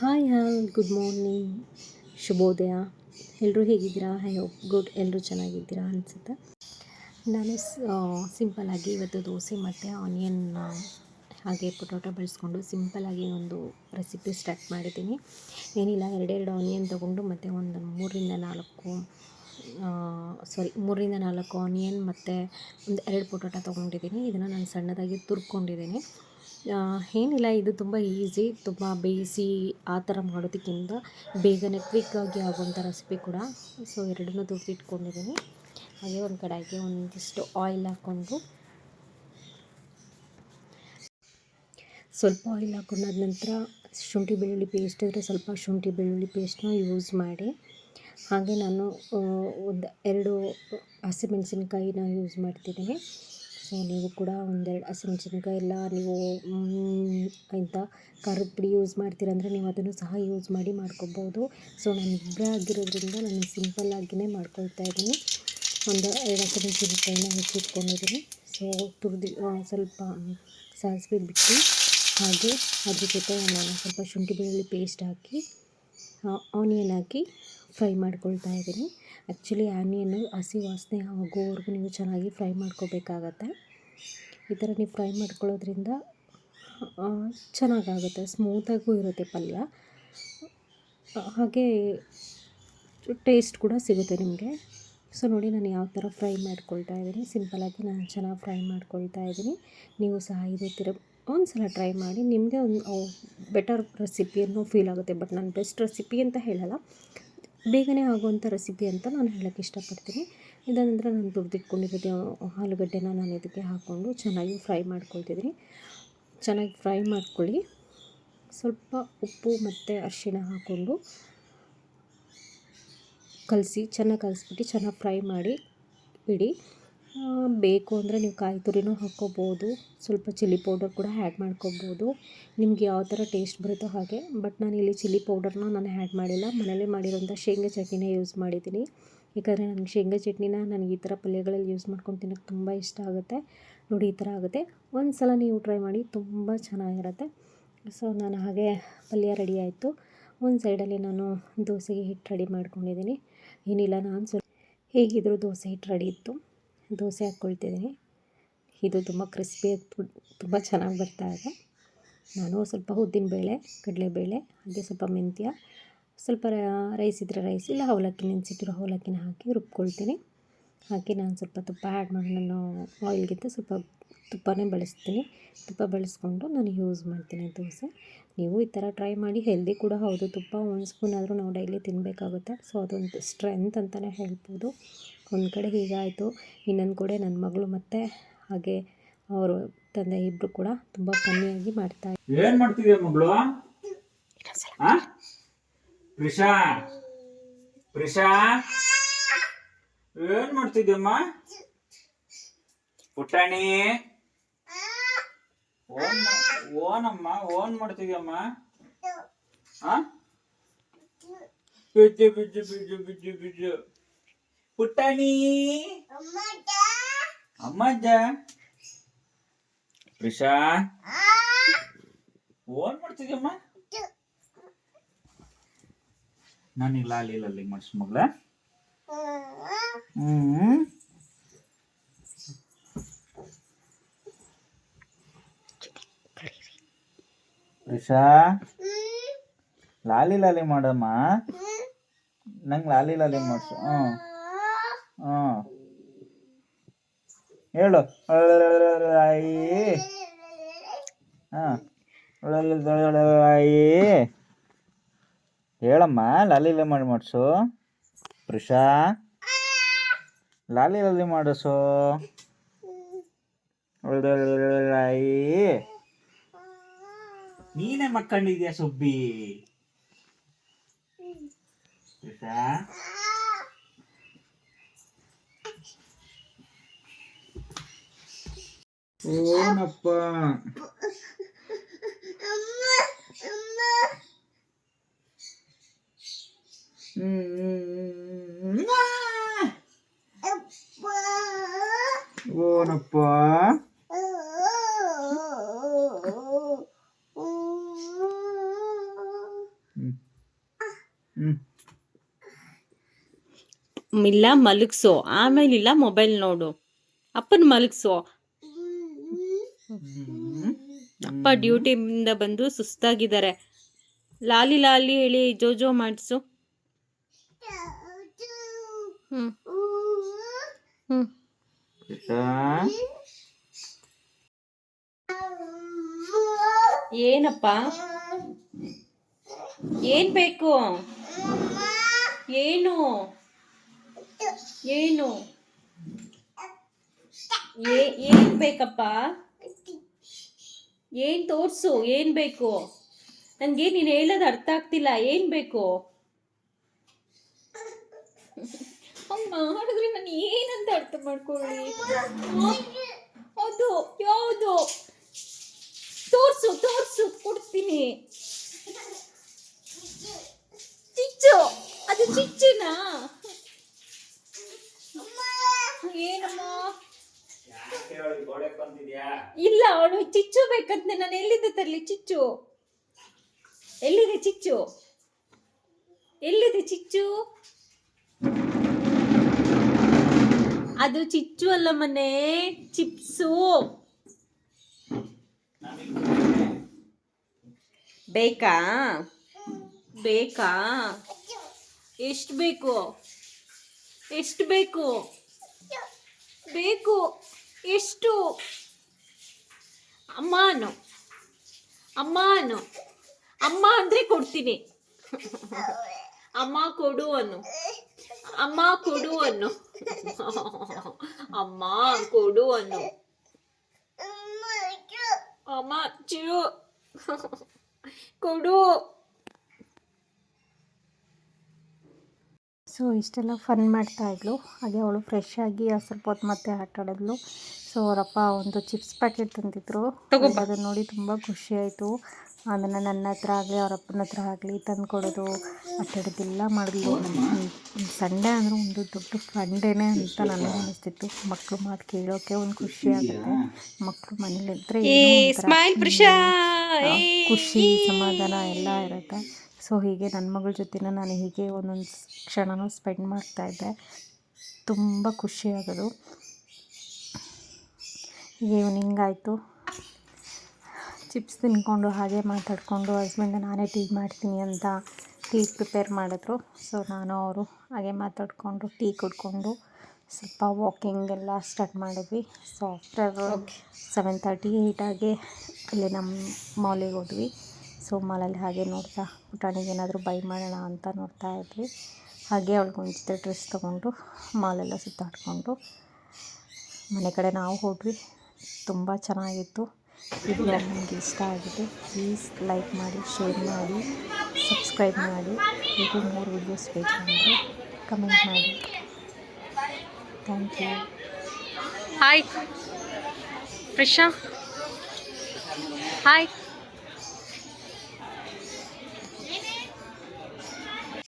Hi hi good morning ಶುಭೋದಯ. ಎಲ್ಲರೂ ಹೇಗಿದ್ದೀರಾ? ಐ ಹೋಪ್ ಗುಡ್ ಎಲ್ಲರೂ ಚೆನ್ನಾಗಿದ್ದೀರಾ ಅನಿಸುತ್ತೆ? ನಾನು ಸಿಂಪಲ್ಲಾಗಿ ಇವತ್ತು ದೋಸೆ ಮತ್ತು ಆನಿಯನ್ ಹಾಗೆ ಪೊಟೊಟೊ ಬಳಸ್ಕೊಂಡು ಸಿಂಪಲ್ಲಾಗಿ ಒಂದು ರೆಸಿಪಿ ಸ್ಟಾರ್ಟ್ ಮಾಡಿದ್ದೀನಿ. ಏನಿಲ್ಲ, ಎರಡೆರಡು ಆನಿಯನ್ ತೊಗೊಂಡು ಮತ್ತು ಒಂದು ಮೂರರಿಂದ ನಾಲ್ಕು ಸಾರಿ ಮೂರರಿಂದ ನಾಲ್ಕು ಆನಿಯನ್ ಮತ್ತು ಒಂದು ಎರಡು ಪೊಟೊಟೊ ತೊಗೊಂಡಿದ್ದೀನಿ. ಇದನ್ನು ನಾನು ಸಣ್ಣದಾಗಿ ತುರ್ಕೊಂಡಿದ್ದೀನಿ. ಏನಿಲ್ಲ, ಇದು ತುಂಬ ಈಸಿ ತುಂಬ ಬೇಯಿಸಿ ಆ ಥರ ಮಾಡೋದಕ್ಕಿಂತ ಬೇಗನೆ ಕ್ವಿಕ್ಕಾಗಿ ಆಗುವಂಥ ರೆಸಿಪಿ ಕೂಡ. ಸೊ ಎರಡನ್ನೂ ತುರಿದಿಟ್ಕೊಂಡಿದ್ದೀನಿ ಹಾಗೆ ಒಂದು ಕಡಾಯಿಗೆ ಒಂದಿಷ್ಟು ಆಯಿಲ್ ಹಾಕ್ಕೊಂಡು ಸ್ವಲ್ಪ ಆಯಿಲ್ ಹಾಕೊಂಡಾದ ನಂತರ ಶುಂಠಿ ಬೆಳ್ಳುಳ್ಳಿ ಪೇಸ್ಟ್ ಇದ್ದರೆ ಸ್ವಲ್ಪ ಶುಂಠಿ ಬೆಳ್ಳುಳ್ಳಿ ಪೇಸ್ಟ್ನ ಯೂಸ್ ಮಾಡಿ. ಹಾಗೆ ನಾನು ಒಂದು ಎರಡು ಹಸಿಮೆಣಸಿನ್ಕಾಯಿನ ಯೂಸ್ ಮಾಡ್ತಿದ್ದೀನಿ ಸೊ, ನೀವು ಕೂಡ ಒಂದೆರಡು ಹಸಿಮೆಣ್ಸಿನ್ಕಾಯಿ ಎಲ್ಲ ನೀವು ಇಂಥ ಖಾರದ ಪುಡಿ ಯೂಸ್ ಮಾಡ್ತೀರಂದರೆ ನೀವು ಅದನ್ನು ಸಹ ಯೂಸ್ ಮಾಡಿ ಮಾಡ್ಕೊಬೋದು. ಸೊ, ನಾನು ಇಬ್ಬರೇ ಆಗಿರೋದ್ರಿಂದ ನಾನು ಸಿಂಪಲ್ಲಾಗಿಯೇ ಮಾಡ್ಕೊಳ್ತಾ ಇದ್ದೀನಿ. ಒಂದು ಎರಡು ಹಸಿಮೆಣ್ಸಿನ್ಕಾಯಿನ ಹೆಚ್ಚಿಟ್ಕೊಂಡಿದ್ದೀನಿ ಸೊ, ತುರಿದು ಸ್ವಲ್ಪ ಸಾಸಿವೆ ಬಿಟ್ಟು ಹಾಗೆ ಅದ್ರ ಜೊತೆ ನಾನು ಸ್ವಲ್ಪ ಶುಂಠಿ ಬೆಳ್ಳುಳ್ಳಿ ಪೇಸ್ಟ್ ಹಾಕಿ ಆನಿಯನ್ ಹಾಕಿ ಫ್ರೈ ಮಾಡ್ಕೊಳ್ತಾ ಇದ್ದೀನಿ. ಆ್ಯಕ್ಚುಲಿ ಆನಿಯನ್ನು ಹಸಿ ವಾಸನೆ ಆಗೋವರೆಗೂ ನೀವು ಚೆನ್ನಾಗಿ ಫ್ರೈ ಮಾಡ್ಕೋಬೇಕಾಗತ್ತೆ. ಈ ಥರ ನೀವು ಫ್ರೈ ಮಾಡ್ಕೊಳ್ಳೋದ್ರಿಂದ ಚೆನ್ನಾಗಾಗುತ್ತೆ. ಸ್ಮೂತಾಗೂ ಇರುತ್ತೆ ಪಲ್ಯ. ಹಾಗೆ ಟೇಸ್ಟ್ ಕೂಡ ಸಿಗುತ್ತೆ ನಿಮಗೆ. ಸೊ ನೋಡಿ ನಾನು ಯಾವ ಥರ ಫ್ರೈ ಮಾಡ್ಕೊಳ್ತಾ ಇದ್ದೀನಿ. ಸಿಂಪಲಾಗಿ ನಾನು ಚೆನ್ನಾಗಿ ಫ್ರೈ ಮಾಡ್ಕೊಳ್ತಾ ಇದ್ದೀನಿ. ನೀವು ಸಹ ಇದೇ ಥರ ಒಂದು ಸಲ ಟ್ರೈ ಮಾಡಿ. ನಿಮಗೆ ಒಂದು ಬೆಟರ್ ರೆಸಿಪಿಯನ್ನು ಫೀಲ್ ಆಗುತ್ತೆ. ಬಟ್ ನಾನು ಬೆಸ್ಟ್ ರೆಸಿಪಿ ಅಂತ ಹೇಳಲ್ಲ. ಬೇಗನೆ ಆಗುವಂಥ ರೆಸಿಪಿ ಅಂತ ನಾನು ಹೇಳೋಕ್ಕೆ ಇಷ್ಟಪಡ್ತೀನಿ. ಇದಾದ ನಾನು ತುರಿದಿಟ್ಕೊಂಡಿರೋದು ಆಲೂಗಡ್ಡೆನ ನಾನು ಇದಕ್ಕೆ ಹಾಕ್ಕೊಂಡು ಚೆನ್ನಾಗಿ ಫ್ರೈ ಮಾಡ್ಕೊಳ್ತಿದ್ದೀನಿ. ಚೆನ್ನಾಗಿ ಫ್ರೈ ಮಾಡ್ಕೊಳ್ಳಿ. ಸ್ವಲ್ಪ ಉಪ್ಪು ಮತ್ತು ಅರಿಶಿಣ ಹಾಕ್ಕೊಂಡು ಕಲಸಿ, ಚೆನ್ನಾಗಿ ಕಲಸ್ಬಿಟ್ಟು ಚೆನ್ನಾಗಿ ಫ್ರೈ ಮಾಡಿ ಇಡಿ. ಬೇಕು ಅಂದರೆ ನೀವು ಕಾಯಿ ತುರಿನೂ ಹಾಕ್ಕೋಬೋದು. ಸ್ವಲ್ಪ ಚಿಲ್ಲಿ ಪೌಡರ್ ಕೂಡ ಹ್ಯಾಡ್ ಮಾಡ್ಕೋಬೋದು. ನಿಮ್ಗೆ ಯಾವ ಥರ ಟೇಸ್ಟ್ ಬರುತ್ತೋ ಹಾಗೆ. ಬಟ್ ನಾನು ಇಲ್ಲಿ ಚಿಲ್ಲಿ ಪೌಡರ್ನ ನಾನು ಆ್ಯಡ್ ಮಾಡಿಲ್ಲ. ಮನೆಯಲ್ಲೇ ಮಾಡಿರೋಂಥ ಶೇಂಗಾ ಚಟ್ನಿನೇ ಯೂಸ್ ಮಾಡಿದ್ದೀನಿ. ಯಾಕಂದರೆ ನನಗೆ ಶೇಂಗಾ ಚಟ್ನಿನ ನನಗೆ ಈ ಥರ ಪಲ್ಯಗಳಲ್ಲಿ ಯೂಸ್ ಮಾಡ್ಕೊಂಡು ತಿನ್ನೋಕ್ಕೆ ತುಂಬ ಇಷ್ಟ ಆಗುತ್ತೆ. ನೋಡಿ ಈ ಥರ ಆಗುತ್ತೆ. ಒಂದು ಸಲ ನೀವು ಟ್ರೈ ಮಾಡಿ ತುಂಬ ಚೆನ್ನಾಗಿರುತ್ತೆ. ಸೊ ನಾನು ಹಾಗೆ ಪಲ್ಯ ರೆಡಿ ಆಯಿತು. ಒಂದು ಸೈಡಲ್ಲಿ ನಾನು ದೋಸೆಗೆ ಹಿಟ್ಟು ರೆಡಿ ಮಾಡ್ಕೊಂಡಿದ್ದೀನಿ. ಏನಿಲ್ಲ, ನಾನು ಸ್ವಲ್ಪ ಹೇಗಿದ್ದರೂ ದೋಸೆ ಹಿಟ್ಟು ರೆಡಿ ಇತ್ತು. ದೋಸೆ ಹಾಕ್ಕೊಳ್ತಿದ್ದೀನಿ. ಇದು ತುಂಬ ಕ್ರಿಸ್ಪಿ ತುಂಬ ಚೆನ್ನಾಗಿ ಬರ್ತಾ ಇದೆ. ನಾನು ಸ್ವಲ್ಪ ಉದ್ದಿನಬೇಳೆ ಕಡಲೆಬೇಳೆ ಹಾಗೆ ಸ್ವಲ್ಪ ಮೆಂತ್ಯ, ಸ್ವಲ್ಪ ರೈಸ್ ಇದ್ದರೆ ರೈಸ್ ಇಲ್ಲ ಅವಲಕ್ಕಿ ನೆನೆಸಿಟ್ಟಿರೋ ಅವಲಕ್ಕಿನ ಹಾಕಿ ರುಬ್ಕೊಳ್ತೀನಿ. ಹಾಕಿ ನಾನು ಸ್ವಲ್ಪ ತುಪ್ಪ ಆ್ಯಡ್ ಮಾಡಿ, ನಾನು ಆಯಿಲ್ಗಿಂತ ಸ್ವಲ್ಪ ತುಪ್ಪನೇ ಬಳಸ್ತೀನಿ. ತುಪ್ಪ ಬಳಸ್ಕೊಂಡು ನಾನು ಯೂಸ್ ಮಾಡ್ತೀನಿ ದೋಸೆ. ನೀವು ಈ ಥರ ಟ್ರೈ ಮಾಡಿ ಹೆಲ್ದಿ ಕೂಡ ಹೌದು. ತುಪ್ಪ ಒಂದು ಸ್ಪೂನ್ ಆದರೂ ನಾವು ಡೈಲಿ ತಿನ್ನಬೇಕಾಗುತ್ತೆ ಸೊ ಅದೊಂದು ಸ್ಟ್ರೆಂತ್ ಅಂತಲೇ ಹೇಳ್ಬೋದು. ಒಂದು ಕಡೆ ಹೀಗಾಯಿತು ಇನ್ನೊಂದು ಕಡೆ ನನ್ನ ಮಗಳು ಮತ್ತು ಹಾಗೆ ಅವರು ತಂದೆ ಇಬ್ಬರು ಕೂಡ ತುಂಬ ಕಮ್ಮಿಯಾಗಿ ಮಾಡ್ತಾ ಏನ್ ಮಾಡ್ತಿದ್ಯ ಮಗಳು? ಪ್ರಿಷಾ? ಪ್ರಿಷಾ? ಏನ್ ಮಾಡ್ತಿದ್ಯಮ್ಮ? ಪುಟಾಣಿ ಓನ್ ಓನಮ್ಮ ಓನ್ ಮಾಡ್ತಿದ್ಯಮ್ಮ? ಆ? ಬಿಜ್ಜು ಬಿಜ್ಜು ಬಿಜ್ಜು ಬಿಜ್ಜು ಬಿಜ್ಜು. ಪುಟಾಣಿ ಅಮ್ಮಜ್ಜ. ರಿಷಾ. ಓನ್ ಮಾಡ್ತಿದ್ಯಮ್ಮ ನಾನು ಲಾಲಿ ಲಾಲಿ ಮಾಡಿಸ್ ಮಗಳ. ಹ್ಮ್. ಪ್ರಿಷಾ ಲಾಲಿ ಲಾಲಿ ಮಾಡಮ್ಮ. ನಂಗೆ ಲಾಲಿ ಲಾಲಿ ಮಾಡಿಸು. ಹ್ಞೂ ಹ್ಞೂ ಹೇಳು. ಆಯಿ ಹಾಂ ಆಯಿ ಹೇಳಮ್ಮ ಲಾಲಿ ಮಾಡಿ ಮಾಡಿಸು. ಪ್ರಿಷಾ, ಲಾಲಿ ಲಾಲಿ ಮಾಡಿಸು. ಆಯಿ ನೀನೇ ಮಕ್ಕಂಡಿದ್ಯಾ ಸುಬ್ಬಿ ಪ್ರಿಷಾ ಓನಪ್ಪ. ಓನಪ್ಪ ಇಲ್ಲ ಮಲಗಿಸೋ. ಆಮೇಲೆ ಇಲ್ಲ ಮೊಬೈಲ್ ನೋಡು. ಅಪ್ಪನ ಮಲಗಿಸೋ. ಅಪ್ಪ ಡ್ಯೂಟಿಯಿಂದ ಬಂದು ಸುಸ್ತಾಗಿದ್ದಾರೆ. ಲಾಲಿ ಲಾಲಿ ಹೇಳಿ ಜೋಜೋ ಮಾಡಿಸು. ಏನಪ್ಪ? ಏನ್ ಬೇಕು? ಏನು? ಏನು? ಏನ್ ಬೇಕಪ್ಪ? ಏನ್ ತೋರ್ಸು ಏನ್ ಬೇಕು? ನನ್ಗೆ ನೀನು ಹೇಳೋದು ಅರ್ಥ ಆಗ್ತಿಲ್ಲ ಏನ್ ಬೇಕು? ಅಮ್ಮ ಮಾಡಿದ್ರೆ ನಾನು ಏನಂತ ಅರ್ಥ ಮಾಡ್ಕೊಳ್ಳಿ? ಹೌದು ಯಾವುದು? ತೋರ್ಸು ತೋರ್ಸು ಕೊಡ್ತೀನಿ. ಚಿಚ್ಚು ಅದು ಚಿಚ್ಚುನಾ? ಏನಮ್ಮ? ಇಲ್ಲ ಅವನು ಚಿಚ್ಚು ಬೇಕಂತೆ. ನಾನು ಎಲ್ಲಿಂದ ತರಲಿ ಚಿಚ್ಚು? ಎಲ್ಲಿದೆ ಚಿಚ್ಚು? ಎಲ್ಲಿದೆ ಚಿಚ್ಚು? ಅದು ಚಿಚ್ಚು ಅಲ್ಲ ಮನೆ ಚಿಪ್ಸು. ಬೇಕಾ? ಬೇಕಾ? ಎಷ್ಟು ಬೇಕು? ಎಷ್ಟು ಬೇಕು? ಬೇಕು. ಎಷ್ಟು? ಅಮ್ಮನು. ಅಮ್ಮನು. ಅಮ್ಮ ಅಂದ್ರೆ ಕೊಡ್ತೀನಿ. ಅಮ್ಮ ಕೊಡು ಅನ್ನು. ಅಮ್ಮ ಕೊಡು ಅನ್ನು. ಅಮ್ಮ ಕೊಡು ಅನ್ನು. ಅಮ್ಮ ಚಿರು ಕೊಡು. ಸೊ ಇಷ್ಟೆಲ್ಲ ಫನ್ ಮಾಡ್ತಾ ಇದ್ಲು. ಹಾಗೆ ಅವಳು ಫ್ರೆಶ್ ಆಗಿ ಸ್ವಲ್ಪ ಹೊತ್ತು ಮತ್ತೆ ಆಟ ಆಡಿದ್ಲು. ಸೊ ಅವರಪ್ಪ ಒಂದು ಚಿಪ್ಸ್ ಪ್ಯಾಕೆಟ್ ತಂದಿದ್ರು. ಅದನ್ನು ನೋಡಿ ತುಂಬ ಖುಷಿ ಆಯಿತು. ಅದನ್ನು ನನ್ನ ಹತ್ರ ಆಗಲಿ ಅವರಪ್ಪನ ಹತ್ರ ಆಗಲಿ ತಂದು ಕೊಡೋದು ಆಟ ಆಡೋದೆಲ್ಲ ಮಾಡಿದ್ಲು. ಸಂಡೇ ಅಂದರೆ ಒಂದು ದೊಡ್ಡ ಫಂಡೇನೆ ಅಂತ ನನಗೆ ಅನಿಸ್ತಿತ್ತು. ಮಕ್ಕಳು ಮಾತು ಕೇಳೋಕೆ ಒಂದು ಖುಷಿ ಆಗುತ್ತೆ. ಮಕ್ಕಳು ಮನೇಲಿದ್ದರೆ ಖುಷಿ ಸಮಾಧಾನ ಎಲ್ಲ ಇರುತ್ತೆ. ಸೊ ಹೀಗೆ ನನ್ನ ಮಗಳ ಜೊತೆನ ನಾನು ಹೀಗೆ ಒಂದೊಂದು ಕ್ಷಣನೂ ಸ್ಪೆಂಡ್ ಮಾಡ್ತಾ ಇದ್ದೆ. ತುಂಬ ಖುಷಿಯಾಗೋದು ಈವ್ನಿಂಗ್ ಆಯಿತು. ಚಿಪ್ಸ್ ತಿನ್ಕೊಂಡು ಹಾಗೆ ಮಾತಾಡಿಕೊಂಡು ಹಸ್ಬೆಂಡ್ ನಾನೇ ಟೀ ಮಾಡ್ತೀನಿ ಅಂತ ಟೀ ಪ್ರಿಪೇರ್ ಮಾಡಿದ್ರು. ಸೊ ನಾನು ಅವರು ಹಾಗೆ ಮಾತಾಡಿಕೊಂಡು ಟೀ ಕುಡ್ಕೊಂಡು ಸ್ವಲ್ಪ ವಾಕಿಂಗ್ ಎಲ್ಲ ಸ್ಟಾರ್ಟ್ ಮಾಡಿದ್ವಿ. ಸೊ ಆಫ್ಟರ್ ಸೆವೆನ್ ತರ್ಟಿ ಏಯ್ಟಾಗೆ ಅಲ್ಲಿ ನಮ್ಮ ಮಾಲಿಗೆ ಹೋದ್ವಿ. ಸೊ ಮಾಲಲ್ಲಿ ಹಾಗೆ ನೋಡ್ತಾ ಪುಟಾಣಿಗೆ ಏನಾದರೂ ಬೈ ಮಾಡೋಣ ಅಂತ ನೋಡ್ತಾ ಇದ್ವಿ. ಹಾಗೆ ಅವ್ಳಿಗೆ ಒಂದು ಜೊತೆ ಡ್ರೆಸ್ ತೊಗೊಂಡು ಮಾಲೆಲ್ಲ ಸುತ್ತಾಡಿಕೊಂಡು ಮನೆ ಕಡೆ ನಾವು ಹೋದ್ವಿ. ತುಂಬ ಚೆನ್ನಾಗಿತ್ತು. ಇದು ನಿಮಗೆ ಇಷ್ಟ ಆಗಿದೆ. ಪ್ಲೀಸ್ ಲೈಕ್ ಮಾಡಿ ಶೇರ್ ಮಾಡಿ ಸಬ್ಸ್ಕ್ರೈಬ್ ಮಾಡಿ. ಇದು ಮೂರು ವೀಡಿಯೋಸ್ ಬೇಕು ಕಮೆಂಟ್ ಮಾಡಿ. Thank you hi Prisha hi